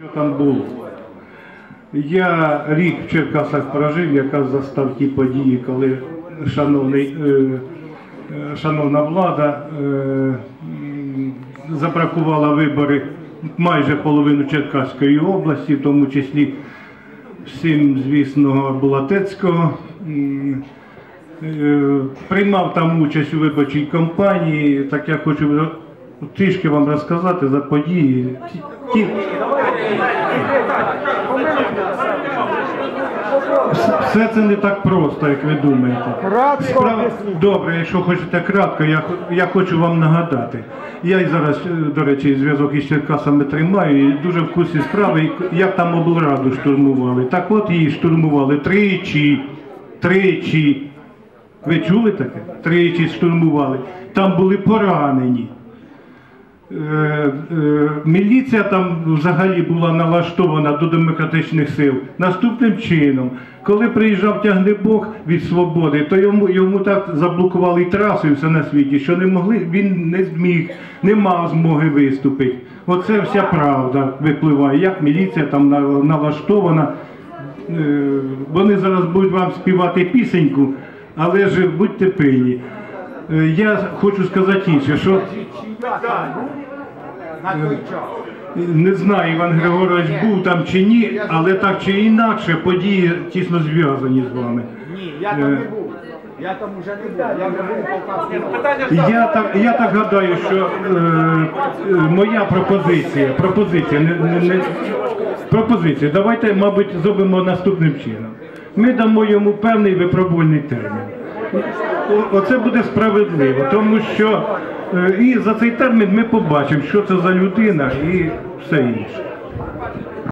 Що там було? Я рік в Черкасах прожив, якраз застав ті події, коли шановний, е, е, шановна влада е, забракувала вибори майже половину Черкаської області, в тому числі всім, звісно, Булатецького. Приймав там участь у виборчій кампанії, так я хочу трішки вам розказати за події. Ті- Все це не так просто, як ви думаєте. Справа... Добре, якщо хочете кратко, я, я хочу вам нагадати. Я й зараз, е, до речі, зв'язок із Черкасами тримаю і дуже в курсі справи, і як там облраду штурмували. Так от її штурмували тричі. Тричі. Ви чули таке? Тричі штурмували. Там були поранені. Е, е, Міліція там взагалі була налаштована до демократичних сил наступним чином. Коли приїжджав тягнебок від свободи, то йому, йому так заблокували і все на світі, що не могли, він не зміг, не мав змоги виступити. Оце вся правда випливає, як міліція там на- налаштована. Е, Вони зараз будуть вам співати пісеньку, але ж будьте пильні. Е, Я хочу сказати інше, що час. не знаю, Іван Григорович був там чи ні, але так чи інакше події тісно зв'язані з вами. Ні, я там не був. Я там уже не був. Я вже був. Я так, я так гадаю, що е, е, моя пропозиція, пропозиція, не, не, не, пропозиція, давайте, мабуть, зробимо наступним чином. Ми дамо йому певний випробувальний термін. Оце буде справедливо, тому що е, і за цей термін ми побачимо, що це за людина і все інше.